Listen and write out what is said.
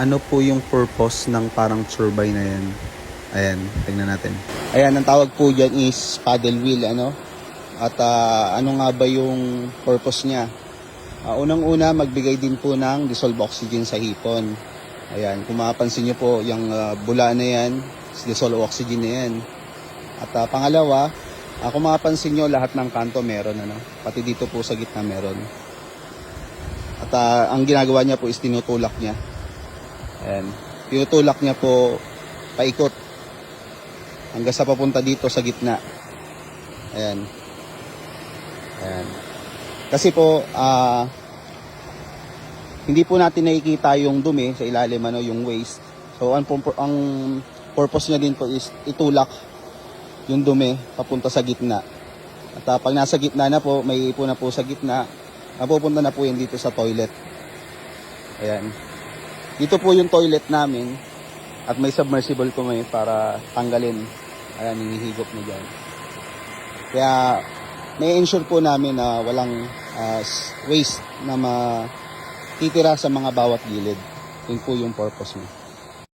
ano po yung purpose ng parang turbine na yan. Ayan, tingnan natin. Ayan, ang tawag po dyan is paddle wheel, ano? At ah, ano nga ba yung purpose niya? Ah, unang-una, magbigay din po ng dissolved oxygen sa hipon. Ayan, kung mapapansin nyo po, yung ah, bula na yan, is dissolved oxygen na yan. At ah, pangalawa, ah, kung mapapansin nyo, lahat ng kanto meron, ano? Pati dito po sa gitna meron. At ah, ang ginagawa niya po is tinutulak niya. Ayan. Tinutulak niya po paikot hanggang sa papunta dito sa gitna. Ayan. Ayan. Kasi po, ah, hindi po natin nakikita yung dumi sa ilalim, ano, yung waste. So, ang, ang purpose niya din po is itulak yung dumi papunta sa gitna. At ah, pag nasa gitna na po, may ipon na po sa gitna, napupunta na po yan dito sa toilet. Ayan. Dito po yung toilet namin at may submersible may para tanggalin. Ayan, hinihigop na dyan. Kaya, may ensure po namin na walang s- waste na matitira sa mga bawat gilid. Yun po yung purpose niya.